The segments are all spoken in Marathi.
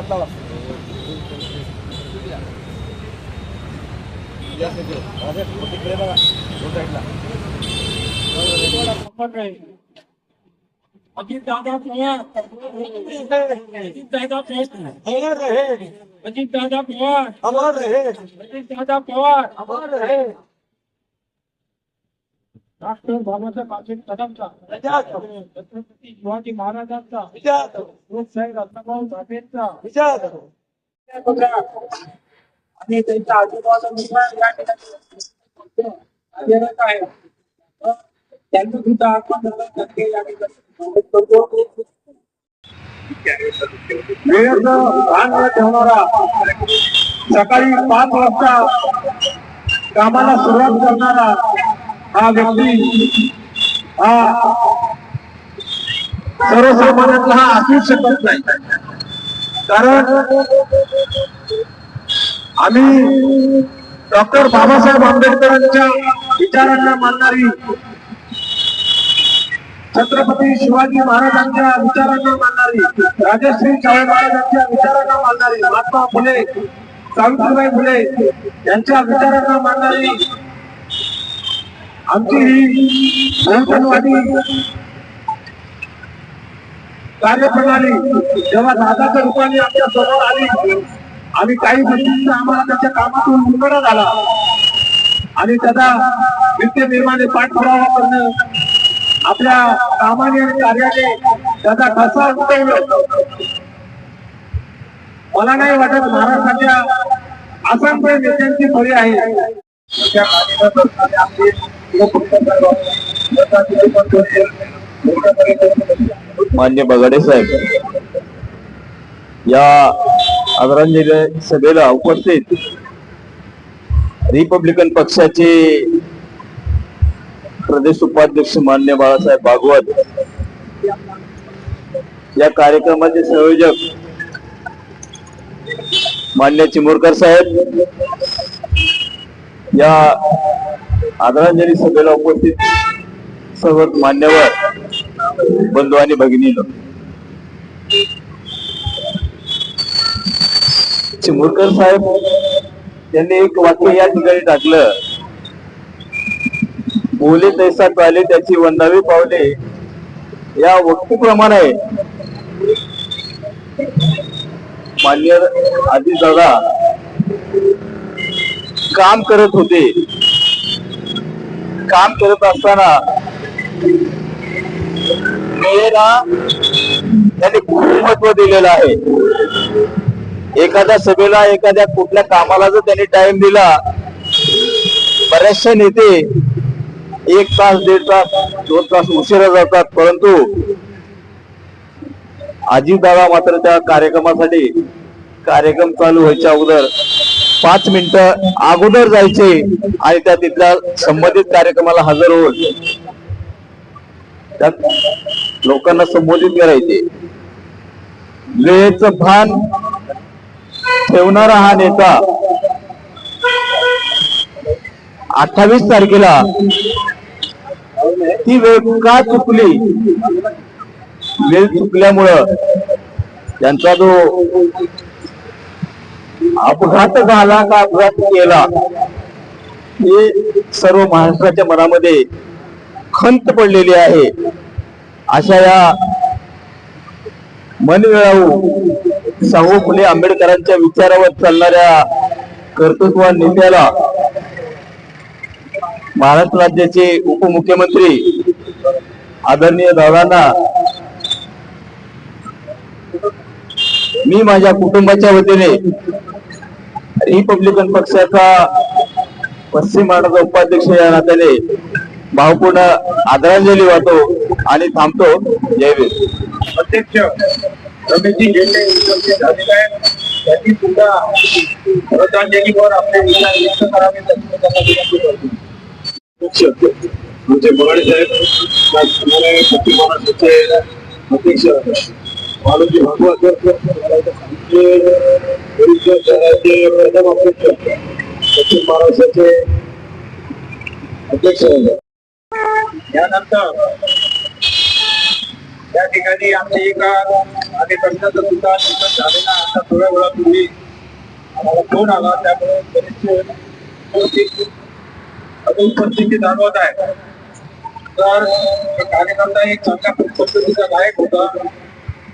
अध्यक्ष हात लावा. या तिथे. राजेश, तिकडे बघा. दोन साईडला. अजित दादा पवार अजित दादा पवार अजित दादा पवार अमर रहे अजित दादा पवार अमर रहे डॉक्टर बाबासाहेब छत्रपती शिवाजी महाराजांचा लोकशाही रत्नभाऊ साठेंचा आणि त्यांच्या आजूबाजूला या ठिकाणी आहे. त्यांचं सुद्धा या ठिकाणी करतो ठेवणारा सकाळी पाच वाजता कामाला सुरुवात करणारा हा व्यक्ती हा सर्वसामान्यातला हा असूच शकत नाही. कारण आम्ही डॉक्टर बाबासाहेब आंबेडकरांच्या विचारांना मानणारी छत्रपती शिवाजी महाराजांच्या विचारांना मानणारी राजश्री शाहू महाराजांच्या विचारांना मानणारी महात्मा फुले सावित्रीबाई फुले यांच्या विचारांना मानणारी आमची ही बहुजनवादी कार्यप्रणाली जेव्हा दादाच्या रूपाने आमच्यासमोर आली आणि काही गोष्टींचा आम्हाला त्याच्या कामातून उलगडा झाला आणि त्याचा नित्य निर्माणे पाठपुरावा करणं आपल्या कामाने आणि कार्याने त्याचा ठसा उठवलं मला नाही वाटत महाराष्ट्राच्या असंख्य नेत्यांची फळी आहे. आपली मान्य बगाडे साहेब. या आदरांजली सभेला उपस्थित रिपब्लिकन पक्षाचे प्रदेश उपाध्यक्ष मान्य बाळासाहेब भागवत या कार्यक्रमाचे संयोजक मान्य चिमोरकर साहेब. या आदरांजली सभेला उपस्थित सर्व मान्यवर बंधू आणि भगिनी चिमुरकर साहेब त्यांनी एक वाक्य या ठिकाणी टाकलं. बोले तैसा चाले त्याची वंदावी पावले. या वक्तीप्रमाणे मान्य आधी दादा काम करत होते. काम करत असताना वेळेला त्यांनी खूप महत्त्व दिलेलं आहे. एखाद्या सभेला एखाद्या कुठल्या कामाला जर त्यांनी टाइम दिला बऱ्याचशा नेते एक तास दीड तास दोन तास उशिरा जातात. परंतु दादा मात्र त्या कार्यक्रमासाठी कार्यक्रम चालू व्हायच्या अगोदर पाच मिनिटं अगोदर जायचे आणि त्या तिथल्या संबंधित कार्यक्रमाला हजर होऊन त्यात लोकांना संबोधित करायचे. वेळेच भान ठेवणारा हा नेता अठ्ठावीस तारखेला ती वेळ का चुकली? वेळ चुकल्यामुळं त्यांचा जो अपघात झाला का अपघात केला? हे सर्व महाराष्ट्राच्या मनामध्ये खंत पडलेली आहे. अशा या मनमिळावू शाहू फुले आंबेडकरांच्या विचारावर चालणाऱ्या कर्तृत्वान नेत्याला महाराष्ट्र राज्याचे उपमुख्यमंत्री आदरणीय दादांना मी माझ्या कुटुंबाच्या वतीने रिपब्लिकन पक्षाचा पश्चिम महाराष्ट्राचा उपाध्यक्ष या नात्याने भावपूर्ण आदरांजली वाहतो आणि थांबतो. जय भीम. अध्यक्ष रमेशजी गेंडे उपस्थित झालेले आहेत. त्यांनी सुद्धा श्रद्धांजलीवर आपले विचार व्यक्त करावे आमचे बगाडे साहेब त्याचप्रमाणे पश्चिम महाराष्ट्राचे अध्यक्ष भागवत जे वरिष्ठ शहराचे प्रथम अध्यक्ष पश्चिम महाराष्ट्राचे अध्यक्ष यानंतर या ठिकाणी आमचे एका कार्यकर्त्याचा सुद्धा निधन झालेला आहे. आता थोड्या वेळापूर्वी आम्हाला फोन आला त्यामुळे बरेचसे अनुपस्थिती जाणवत आहे. तर कार्यकर्ता एक चांगल्या पद्धतीचा गायक होता.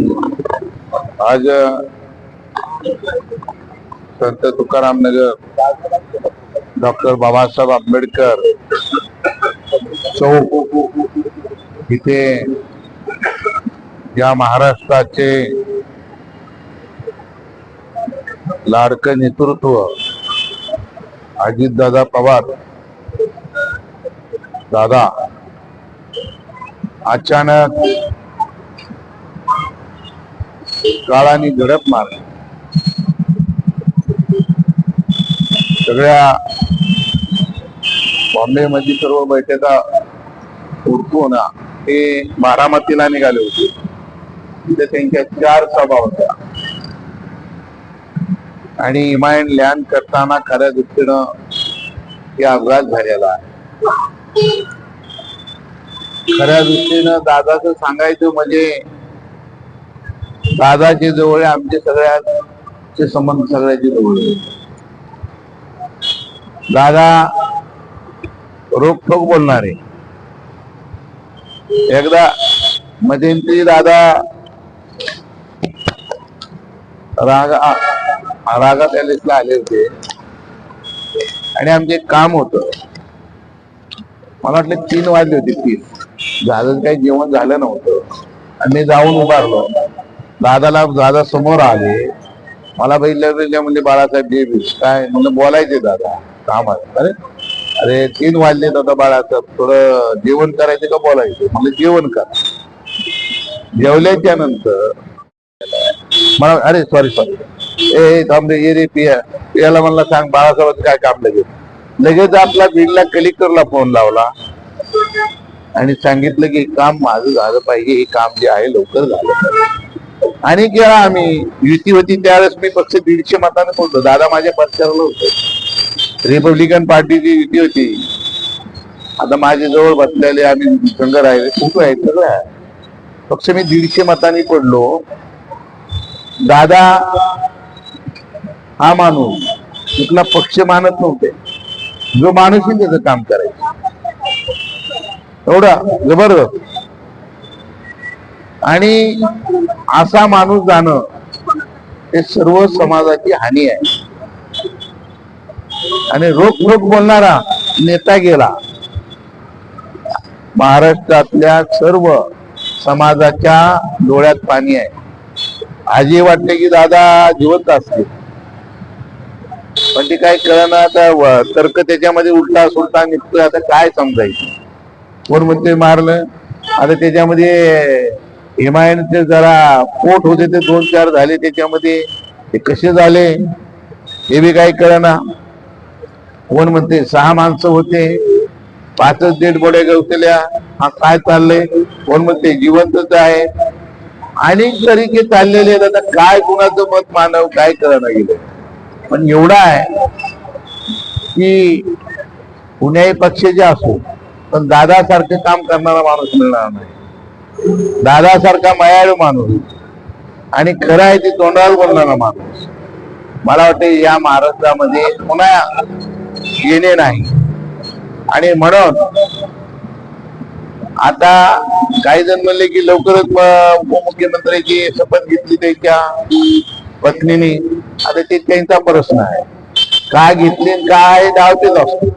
आज संत तुकाराम नगर डॉक्टर बाबासाहेब आंबेडकर चौक इथे या महाराष्ट्राचे लाडकं नेतृत्व अजितदादा पवार दादा अचानक काळाने झडप मारली. सगळ्या बॉम्बे मध्ये सर्व बैठका उरकून ते बारामतीला निघाले होते. तिथे त्यांच्या चार सभा होत्या. आणि इमायन लँड करताना खऱ्या दृष्टीनं हे अपघात झालेला आहे. खऱ्या दृष्टीनं दादाचं सांगायचं म्हणजे दादाचे जवळ आहे, आमचे सगळ्यांचे संबंध सगळ्याचे जवळ आहे. दादा रोखोक बोलणारे एकदा मध्यंतरी दादा रागा रागा पॅलेसला आले होते. आणि आमचे काम होत. मला वाटलं तीन वाजले होते तीन. झालं काही जेवण झालं नव्हतं. आणि मी जाऊन उभारलो. दादाला दादा समोर आले. मला बघितलं म्हणजे बाळासाहेब जे काय? म्हणलं बोलायचे दादा काम आहे अरे अरे तीन वाजले दादा बाळासाहेब. थोडं जेवण करायचं का बोलायचं? म्हणलं जेवण करा. जेवल्याच्या नंतर मला अरे सॉरी सॉरी ए थांबले ये रे पिया. पियाला म्हणला सांग बाळासाहेबांचं काय काम लगेच? लगेच आपला बीडला कलेक्टरला फोन लावला. आणि सांगितलं की काम माझं झालं पाहिजे. हे काम जे आहे लवकर झालं पाहिजे. आणि वेळा आम्ही युती होती त्यावेळेस मी पक्ष दीडशे मताने बोलतो दादा माझ्या पक्षाला होतो. रिपब्लिकन पार्टीची युती होती. आता माझ्या जवळ बसलेले आम्ही संघ राहिले खूप आहे सगळं. आहे पक्ष मी दीडशे मतांनी पडलो. दादा हा माणूस कुठला पक्ष मानत नव्हते. जो माणूस त्याचं काम करायचं. एवढा जबरदस्त. आणि असा माणूस जाणं हे सर्व समाजाची हानी आहे. आणि रोख रोख बोलणारा नेता गेला. महाराष्ट्रातल्या सर्व समाजाच्या डोळ्यात पाणी आहे. आजी वाटते की दादा जिवंत असते पण ते काय कळना आता तर्क त्याच्यामध्ये उलटा सुलटा निघतोय आता काय समजायचं? कोण म्हणते मारलं? आता त्याच्यामध्ये हिमायनचे जरा पोट होते ते दोन चार झाले त्याच्यामध्ये ते कसे झाले हे बी काही कळना. कोण म्हणते सहा माणसं होते पाचच देठ बोड्या गवतल्या हा काय चाललंय? कोण म्हणते जिवंतच आहे. अनेक तरीके चाललेले आता काय कुणाचं मत मानव काय कळना गेलं. पण एवढा आहे की कुण्याही पक्षाचे असो पण दादासारखं काम करणारा माणूस मिळणार नाही. दादासारखा मायाळू माणूस. आणि खरं आहे ती तोंडावर बोलणारा माणूस. मला वाटते या महाराष्ट्रामध्ये पुन्हा येणे नाही. आणि म्हणून आता काही जण म्हणले की लवकरच उपमुख्यमंत्र्यांची उपमुख्यमंत्र्याची शपथ घेतली त्यांच्या पत्नीने. आता ते त्यांचा प्रश्न आहे. काय घेतली काय डाव तेच असतो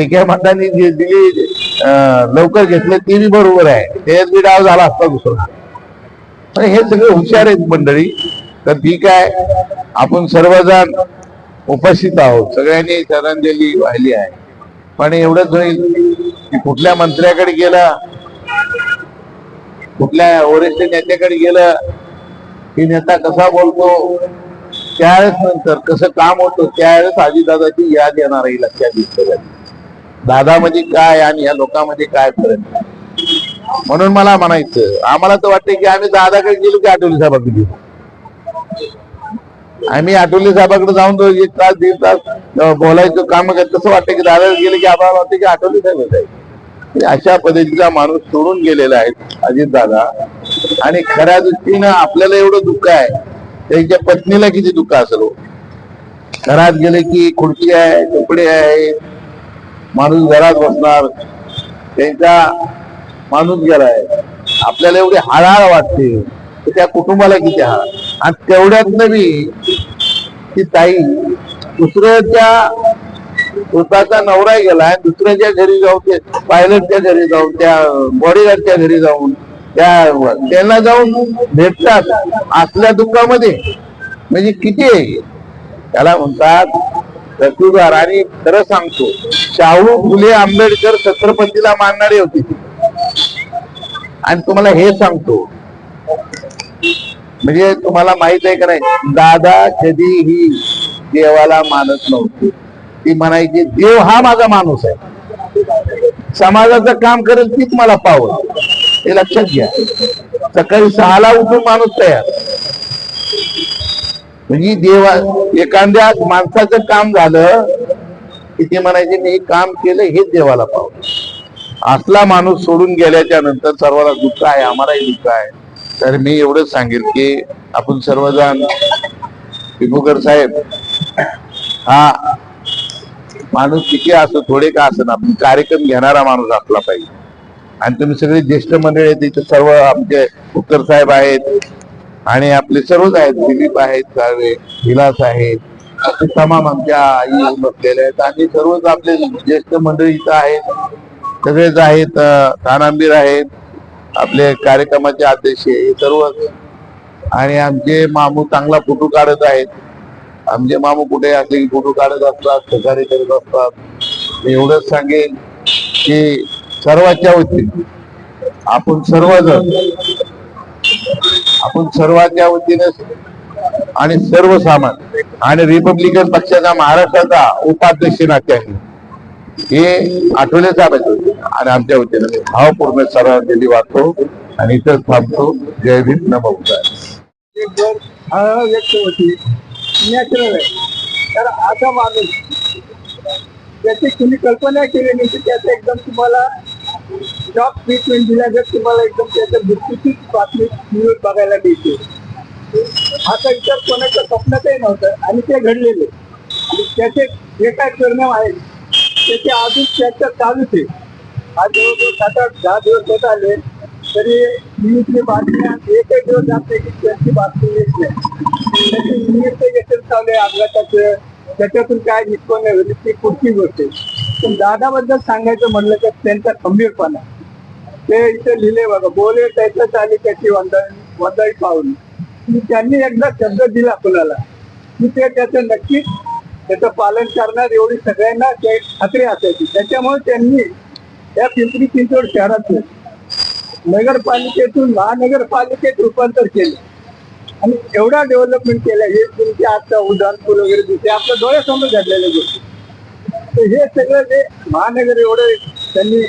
एका मतांनी जी दिली लवकर घेतले ती बी बरोबर आहे. तेच बी डाव झाला असता दुसरा. पण हे सगळे हुशार आहेत मंडळी. तर ठीक आहे. आपण सर्वजण उपस्थित आहोत. सगळ्यांनी श्रद्धांजली वाहिली आहे. पण एवढंच होईल की कुठल्या मंत्र्याकडे गेला कुठल्या वरिष्ठ नेत्याकडे गेलं की नेता कसा बोलतो त्यावेळेस नंतर कसं काम होतं त्यावेळेस आजीदादाची याद येणार आहे लक्षात घेतलं दादा म्हणजे काय आणि या लोकांमध्ये काय फरक? म्हणून मला म्हणायचं आम्हाला तर वाटतं की आम्ही दादाकडे गेलो की आठवली साहेबाकडे गेलो. आम्ही आठवले साहेबाकडे जाऊन तो एक तास दीड तास बोलायचं काम करत. तसं वाटतं की दादा गेले की आम्हाला वाटतं की आठवले साहेब म्हणजे अशा पद्धतीचा माणूस सोडून गेलेला आहे अजित दादा. आणि खऱ्या दृष्टीनं आपल्याला एवढं दुःख आहे. त्यांच्या पत्नीला किती दुःख असेल हो. घरात गेले की खुर्ची आहे कपडे आहे माणूस घरात बसणार त्यांचा माणूस गेलाय आपल्याला एवढी हाळहाळ वाटते. तर त्या कुटुंबाला किती हाळ. आणि तेवढ्यात नवी ती ताई दुसऱ्याच्या स्वतःचा नवरा गेला आणि दुसऱ्याच्या घरी जाऊन ते पायलटच्या घरी जाऊन त्या बॉडीगार्डच्या घरी जाऊन त्या त्यांना जाऊन भेटतात असल्या दुःखामध्ये. म्हणजे किती आहे? त्याला म्हणतात रतुदार आणि खरं सांगतो शाहू फुले आंबेडकर छत्रपतीला मानणारे होते. आणि तुम्हाला हे सांगतो म्हणजे तुम्हाला माहीत आहे का नाही दादा कधीही देवाला मानत नव्हते. ती म्हणायची देव हा माझा माणूस आहे. समाजाचं काम करेल तीच मला पावल हे लक्षात घ्या. सकाळी सहाला उठून माणूस तयार. म्हणजे देवा एखाद्या माणसाचं काम झालं की ते म्हणायचे मी हे काम केलं हेच देवाला पावलं. असला माणूस सोडून गेल्याच्यानंतर सर्वांना दुःख आहे आम्हालाही दुःख आहे. तर मी एवढंच सांगेल की आपण सर्वजण पिंगुकर साहेब हा माणूस किती असो थोडे का असं आपण कार्यक्रम घेणारा माणूस असला पाहिजे. आणि तुम्ही सगळे ज्येष्ठ मंडळी आहेत तिथे सर्व आमचे उत्तर साहेब आहेत आणि आपले सर्वच आहेत दिलीप आहेत सावे विलास आहेत असे तमाम आमच्या आई बसलेल्या आहेत. आणि सर्वच आपले ज्येष्ठ मंडळी इथं आहेत. सगळेच आहेत तानांबीर आहेत आपले कार्यक्रमाचे अध्यक्ष हे सर्वच. आणि आमचे मामू चांगला फोटो काढत आहेत. आमचे मामू कुठे असले की फोटो काढत असतात सहकार्य करत असतात. मी एवढंच सांगेन की सर्वाच्या वतीने आपण सर्वजण आपण सर्वांच्या वतीने आणि सर्वसामान आणि रिपब्लिकन पक्षाचा महाराष्ट्राचा उपाध्यक्ष नात्याने हे आठवले साहेब आणि आमच्या वतीने भावपूर्ण सरांजली वाचतो आणि इथं थांबतो. जय भीम. नमो व्यक्त होती. नॅचरल आहे. तर असा माणूस त्याची तुम्ही कल्पना केली नाही की त्याचं एकदम तुम्हाला जॉब ट्रीटमेंट जर तुम्हाला एकदम त्याच्या मृत्यूचीच बातमी न्यूज बघायला मिळते. आता इतर कोणाच्या स्वप्नातही नव्हतं आणि ते घडलेले. आणि त्याचे जे काय परिणाम आहेत त्याचे अजून त्याचं चालूच आहे. आज जवळजवळ सात आठ दहा दिवस होत आले तरी न्यूजची बातम्या एकही दिवस जात नाही की त्यांची बातमी येत नाही. त्याची न्यूजचं चालू आहे अपघाताचं. त्याच्यातून काय निष्पन्न होईल ती पुढची गोष्ट आहे. पण दादाबद्दल सांगायचं म्हणलं तर त्यांचा खंबीरपणा. ते इथे लिहिले बघा बोले त्याच्यात आली त्याची वंदाळी वंदाळी पावली त्यांनी एकदा शब्द दिला कुणाला की ते त्याचं नक्कीच त्याचं पालन करणार एवढी सगळ्यांना ते खात्री असायची. त्याच्यामुळे त्यांनी या पिंपरी चिंचवड शहरातून नगरपालिकेतून महानगरपालिकेत रूपांतर केलं. आणि एवढा डेव्हलपमेंट केलं हे तुमचे आता उदाहरणपूर वगैरे दिसते आपल्या डोळ्यासमोर घडलेल्या गोष्टी. तर हे सगळं जे महानगर एवढं त्यांनी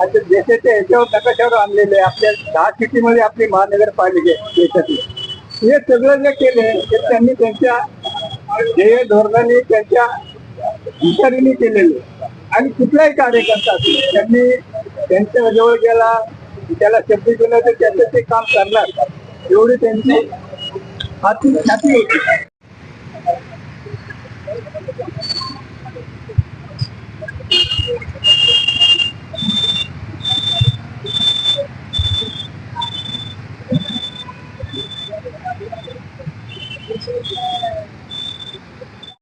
आता देशाच्या याच्यावर नकाशावर आणलेले आहे. आपल्या दहा सिटीमध्ये आपली महानगरपालिका आहे देशातली हे सगळं जे केले ते त्यांनी त्यांच्या ध्येय धोरणाने त्यांच्या विचारीने केलेले आणि कुठलाही कार्यकर्ता असेल त्यांनी त्यांच्या जवळ गेला त्याला शब्द दिला तर त्याचं ते काम करणार. एवढी त्यांची हाती ख्याती होती.